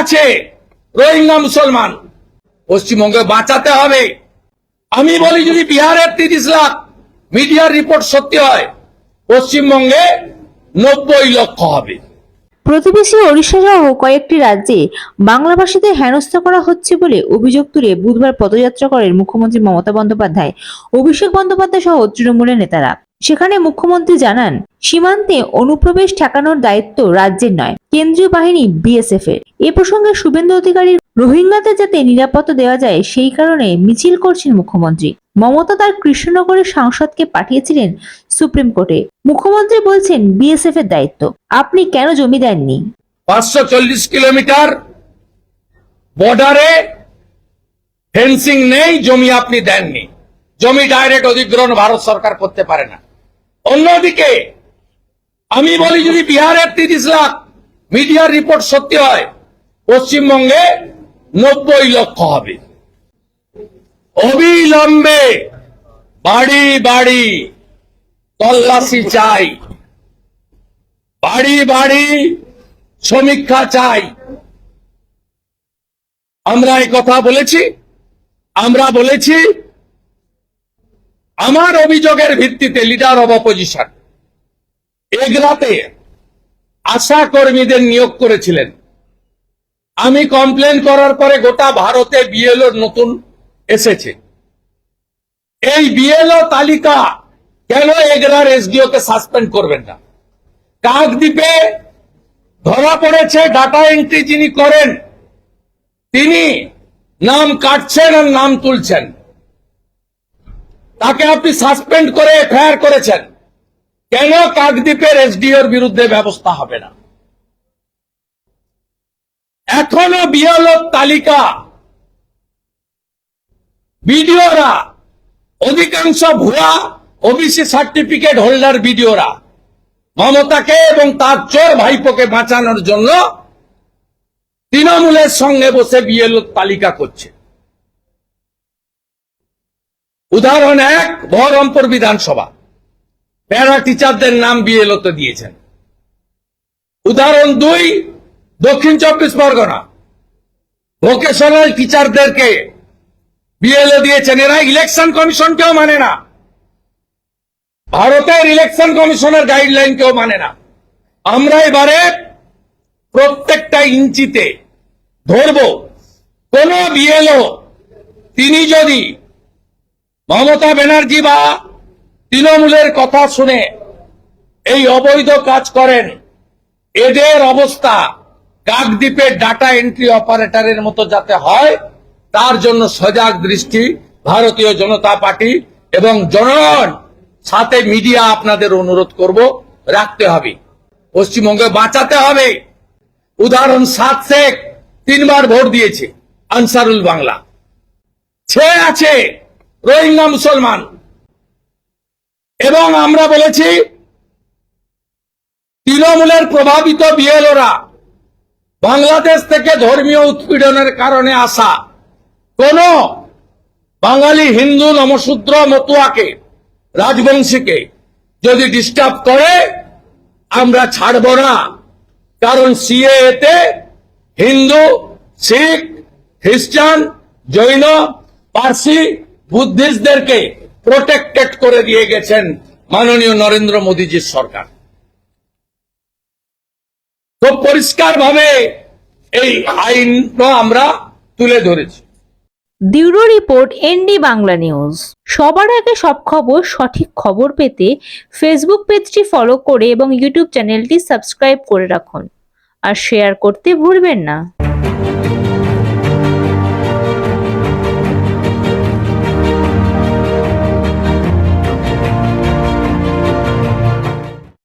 আছে। রোহিঙ্গা মুসলমান। পশ্চিমবঙ্গে বাঁচাতে হবে। আমি বলি, যদি বিহারের তিরিশ লাখ মিডিয়ার রিপোর্ট সত্যি হয়, পশ্চিমবঙ্গে নব্বই লক্ষ হবে। প্রতিবেশী ওড়িশা সহ কয়েকটি রাজ্যে বাংলাভাষীদের হেনস্থা করা হচ্ছে বলে অভিযোগ তুলে বুধবার পদযাত্রা করেন মুখ্যমন্ত্রী মমতা বন্দ্যোপাধ্যায়, অভিষেক বন্দ্যোপাধ্যায় সহ তৃণমূলের নেতারা। সেখানে মুখ্যমন্ত্রী জানান, সীমান্তে অনুপ্রবেশ ঠেকানোর দায়িত্ব রাজ্যের নয় কেন্দ্রীয় বাহিনী বিএসএফ এর। এ প্রসঙ্গে শুভেন্দু অধিকারীর রোহিঙ্গাদের যাতে নিরাপত্তা দেওয়া যায়, সেই কারণে মিছিল করছেন মুখ্যমন্ত্রী। মমতা তার কৃষ্ণনগরের সাংসদকে পাঠিয়েছিলেন সুপ্রিম কোর্টে। মুখ্যমন্ত্রী বলছেন বিএসএফ এর দায়িত্ব। আপনি কেন জমি দেননি? পাঁচশো চল্লিশ কিলোমিটার বর্ডারে ফেন্সিং নেই, জমি আপনি দেননি। জমি ডাইরেক্ট অধিগ্রহণ ভারত সরকার করতে পারে না। অন্যদিকে, আমি বলি যদি বিহারের তিরিশ লাখ মিডিয়ার রিপোর্ট সত্যি হয়, পশ্চিমবঙ্গে নব্বই লক্ষ হবে। অবিলম্বে বাড়ি বাড়ি তল্লাশি চাই। বাড়ি বাড়ি সমীক্ষা চাই। আমরা এই কথা বলেছি, আমরা বলেছি, আমার অভিযোগের ভিত্তিতে লিডার অব অপোজিশন এগরাতে আশা কর্মীদের নিয়োগ করেছিলেন। আমি কমপ্লেন করার পরে গোটা ভারতে বিএলও নতুন এসেছে। এই বিএলও তালিকা কেন এগরার এসডিও কে সাসপেন্ড করবেন না? কাকদ্বীপে ধরা পড়েছে ডাটা এন্ট্রি যিনি করেন, তিনি নাম কাটছেন আর নাম তুলছেন। তাকে আপনি সাসপেন্ড করে এফআইআর করেছেন। কেন কাকদ্বীপের এসডিওর বিরুদ্ধে ব্যবস্থা হবে না? এখনও বিএলও তালিকা। বিডিওরা, অধিকাংশ ভুয়া ওবিসি সার্টিফিকেট হোল্ডার বিডিওরা, মমতাকে এবং তার চোর ভাইপোকে বাঁচানোর জন্য তৃণমূলের সঙ্গে বসে বিএলও তালিকা করছে। উদাহরণ এক, বহরমপুর বিধানসভা। প্যারা টিচারদের নাম বিএলও তে দিয়েছেন। উদাহরণ দুই, দক্ষিণ চব্বিশ পরগনা। ভোকেশনাল টিচারদেরকে বিএলও দিয়েছেন। এরা ইলেকশন কমিশনকেও মানে না। ভারতের ইলেকশন কমিশনের গাইডলাইন কেউ মানে না। আমরা এবারে প্রত্যেকটা ইঞ্চিতে ধরব, কোন বিএলও, তিনি যদি মমতা ব্যানার্জি বা তৃণমূলের কথা শুনে এই অবৈধ কাজ করেন। এদের অবস্থা কাকদ্বীপের ডাটা এন্ট্রি অপারেটরের মতো যাতে হয়, তার জন্য সজাগ দৃষ্টি ভারতীয় জনতা পার্টি এবং জনগণ সাথে মিডিয়া আপনাদের অনুরোধ করব, রাখতে হবে। পশ্চিমবঙ্গে বাঁচাতে হবে। উদাহরণ, সাত শেখ তিনবার ভোট দিয়েছে আনসারুল বাংলা। ছে আছে রোহিঙ্গা মুসলমান। এবং আমরা বলেছি, তৃণমূলের প্রভাবিত বিএলওরা বাংলাদেশ থেকে ধর্মীয় উৎপীড়নের কারণে আসা কোন বাঙালি হিন্দু নমশূদ্র মতুয়াকে, রাজবংশীকে যদি ডিস্টার্ব করে, আমরা ছাড়ব না। কারণ সিএ তে হিন্দু, শিখ, খ্রিস্টান, জৈন, পার্সি, বুদ্ধিস্টদেরকে প্রোটেক্টেড করে দিয়ে গেছেন মাননীয় নরেন্দ্র মোদীজির সরকার। খুব পরিষ্কার ভাবে এই আইনটা আমরা তুলে ধরেছি। Bureau report ND Bangla news. সবার আগে সব খবর, সঠিক খবর পেতে ফেসবুক পেজটি ফলো করে এবং ইউটিউব চ্যানেলটি সাবস্ক্রাইব করে রাখুন। আর শেয়ার করতে ভুলবেন না।